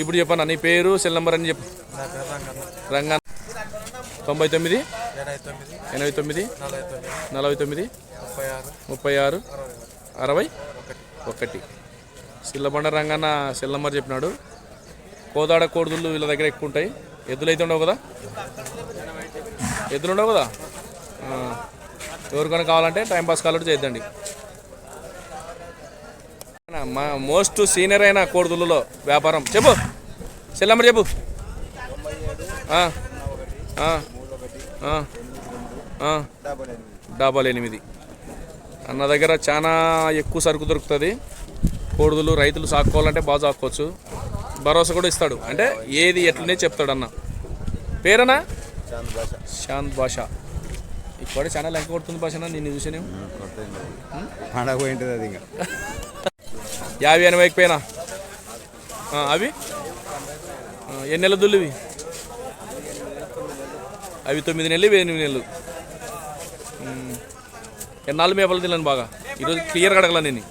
ఇప్పుడు చెప్పన్నా నీ పేరు సెల్ నెంబర్ అని చెప్పు. నా రంగన్న. తొంభై తొమ్మిది? ఎనభై తొమ్మిది? నలభై తొమ్మిది? ముప్పై ఆరు? అరవై? ఒకటి. సిల్లబండ రంగన్న సెల్ నెంబర్ చెప్పినాడు. కోదాడ కోడుదుళ్ళు వీళ్ళ దగ్గర ఎక్కువ ఉంటాయి. ఎద్దులు అయితే ఉండవు కదా? ఎద్దులు ఉండవు కదా? ఎవరికైనా కావాలంటే టైం పాస్ కావాలంటే చేద్దండి. మా మోస్ట్ సీనియర్ అయిన కోడుదుల్లో వ్యాపారం. చెప్పు. సెల్ నెంబర్ చెప్పు. డబల్ ఎనిమిది. అన్న దగ్గర చాలా ఎక్కువ సరుకు దొరుకుతుంది. కోడుదులు రైతులు సాక్కోవాలంటే బాగా సాక్కోవచ్చు. భరోసా కూడా ఇస్తాడు. అంటే ఏది ఎట్లనే చెప్తాడు అన్న. పేరనా శాంత్ భాష. ఇప్పుడు చాలా లెక్క కొడుతుంది భాష నిన్ను చూసాను? పండగ పోయింటుంది అది ఇంకా. యాభై ఎనభైకి పోయినా? అవి? ఆ, ఎన్ని నెలలు దుల్లు ఇవి అవి తొమ్మిది నెలలు ఇవి ఎనిమిది నెలలు. ఎన్నాళ్ళు మేపలు తిన్నాను బాగా? ఈరోజు క్లియర్గా అడగల నేను.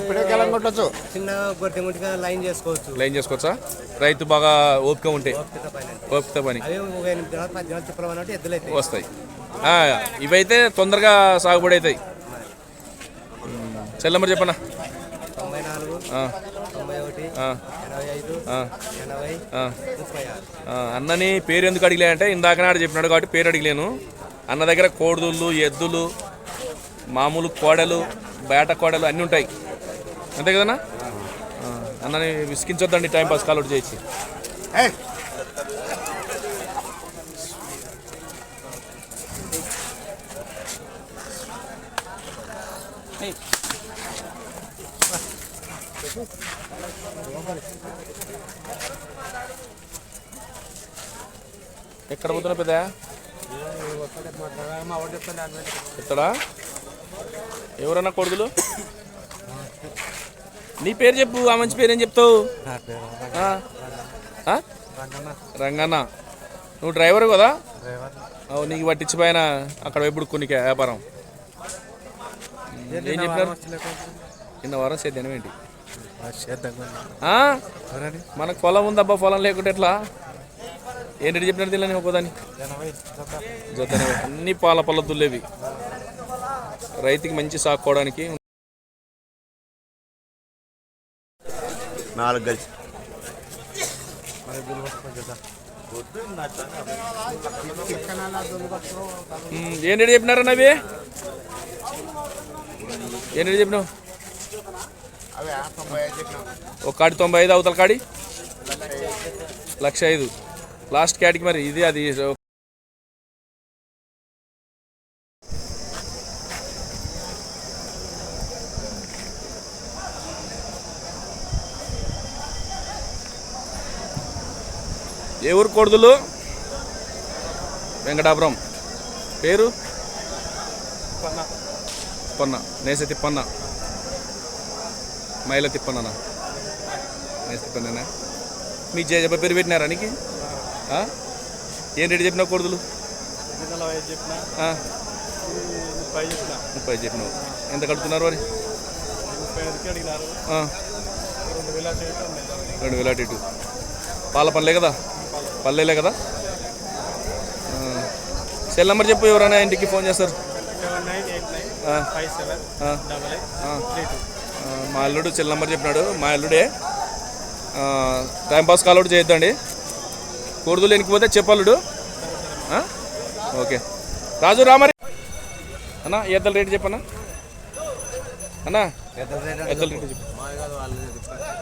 ఇప్పుడే గెలం కొట్టచ్చు. చిన్న గొట్టె ముట్టిగా లైన్ చేసుకోవచ్చు. లైన్ చేసుకోవచ్చా? రైతు బాగా ఓపిక ఉంటే. ఓపిక పైన వస్తాయి. ఆ, ఇవైతే తొందరగా సాగుబడి అవుతాయి. చెల్లమ్మరు చెప్పనా? తొంభై నాలుగు. అన్నని పేరు ఎందుకు అడిగలే అంటే ఇందాక నాడు చెప్పినాడు కాబట్టి పేరు అడిగలేను. అన్న దగ్గర కోడుదుళ్ళు ఎద్దులు మామూలు కోడలు బేట కోడలు అన్నీ ఉంటాయి. అంతే కదన్నా? అన్నని విసికించొద్దండి టైం పాస్ కాల్ అవుట్ చేయొచ్చు. ఎక్కడ పోతున్నా పెద్ద? చెప్తాడా ఎవరన్నా కొడుకులు? నీ పేరు చెప్పు ఆ మంచి పేరు ఏం చెప్తావు? రంగన్న. నువ్వు డ్రైవర్ కదా? అవు నీకు పట్టించిపోయిన అక్కడ వైపు కొనికి వ్యాపారం. ఏం చెప్పినారు? నిన్న వారం సేద్యం ఏంటి? మనకు పొలం ఉందబ్బా పొలం లేకుంటే ఎట్లా? ఏంటి చెప్పినారు తిల్లని ఒక్కదాని ఎనభై జత. అన్ని పాల పళ్ళ దుల్లేవి. రైతుకి మంచి సాక్కోవడానికి నాలుగు కలిసి. ఏంటి చెప్పినారన్న అవి? ఏంటి చెప్పినావు? ఒక కాడి తొంభై ఐదు అవతల కాడి? లక్ష ఐదు. లాస్ట్ క్యాటికి మరి ఇది అది ఏ ఊరు కొడుదులు? వెంకటాపురం. పేరు? తిప్పన్న నేస తిప్పన్న మైల తిప్పన్న నేస తిప్పన్న మీ జేజప్ప పేరు పెట్టినారా నీకు? ఏం రేటు కొడుదులు ఐదు చెప్పిన ఆ, ముప్పై చెప్పిన ముప్పై చెప్పినావు. ఎంత కడుతున్నారు మరి? రెండు వేల అటు పాల పనులే కదా? పల్లెలే కదా? సెల్ నెంబర్ చెప్పు ఎవరైనా ఇంటికి ఫోన్ చేస్తారు. మా అల్లుడు సెల్ నెంబర్ చెప్పినాడు. మా అల్లుడే. ఆ, టైం పాస్ కాల్ అవుట్ చేయొద్దండి. కూడదులు ఎనికిపోతే చెప్పల్లుడు ఆ? ఓకే. రాజు రామరి అన్నా ఎద్దల రేటు చెప్పన్నా. అన్నా ఎద్దల రేటు చెప్పు.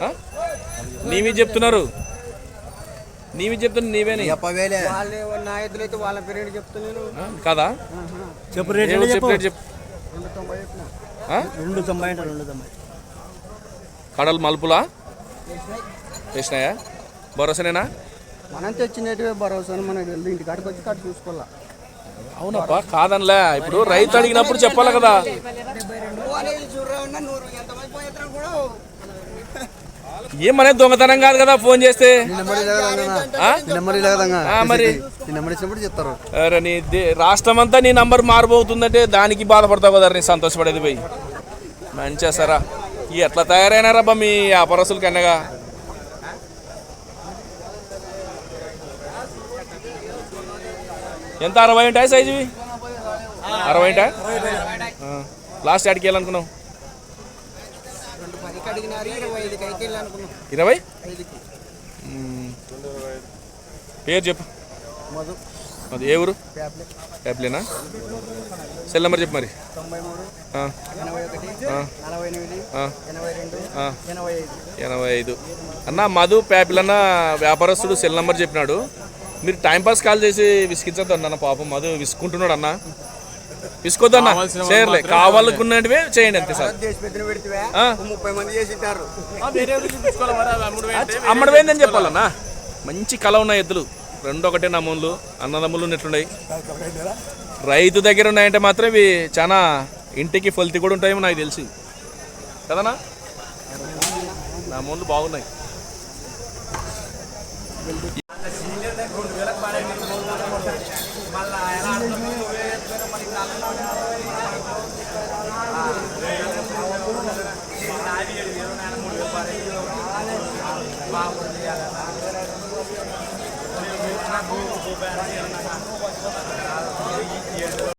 ఆ? నీవి చెప్తున్నారు. నీవి చెప్తున్నా నీవేని. వాళ్ళే నా ఎద్దులు అయితే వాళ్ళ పేరు చెప్తున్నాను ఆ, కాదా? చెప్పు ఊరు చెప్పు. రేటు చెప్పు. రెండు తొంభై రెండు తొంభై. కడలు మలుపులా? వేసినాయా? భరోసానేనా? మనం తెచ్చినట్టువే భరోసా మనకు తెలియదు. ఇంటి కాడికి వచ్చి కాడ చూసుకోవాలా? అవునప్పా కాదనిలే. ఇప్పుడు రైతు అడిగినప్పుడు చెప్పాలి కదా? ఏమనే దొంగతనం కాదు కదా ఫోన్ చేస్తే? మరి? చెప్తారు రాష్ట్రం అంతా నీ నంబర్ మారిపోతుందంటే దానికి బాధపడతావు కదా నీ సంతోషపడేది పోయి. మంచిగా సరా. ఎట్లా తయారైనారబ్బా మీ వ్యాపారస్తులు కన్నగా ఎంత అరవై ఉంటాయి సైజు? అరవై ఉంటా లాస్ట్ యాడికి వెళ్ళాలనుకున్నావు? ఇరవై? పేరు చెప్పు. మధు. అది ఏ ఊరు? ప్యాప్లే యాప్లేనా సెల్ నెంబర్ చెప్పు మరి. ఎనభై ఐదు. అన్న మధు ప్యాపిల్ అన్న వ్యాపారస్తుడు సెల్ నెంబర్ చెప్పినాడు. మీరు టైంపాస్ కాల్ చేసి విసిగించద్దు అన్న పాపం మధు విసుకుంటున్నాడు అన్న. విసుకోద్దు అన్న. చేయర్లే. కావాలనుకున్నటివే చేయండి అంతే సార్. అమ్మడమేందని చెప్పాలన్నా. మంచి కళ ఉన్నాయి ఎద్దులు. రెండు ఒకటే నమూన్లు అన్నదమ్ములు ఉన్నట్లున్నాయి. రైతు దగ్గర ఉన్నాయంటే మాత్రం ఇవి చాలా ఇంటికి ఫలితి కూడా ఉంటాయేమో నాకు తెలిసి. కదనా నమూన్లు బాగున్నాయి.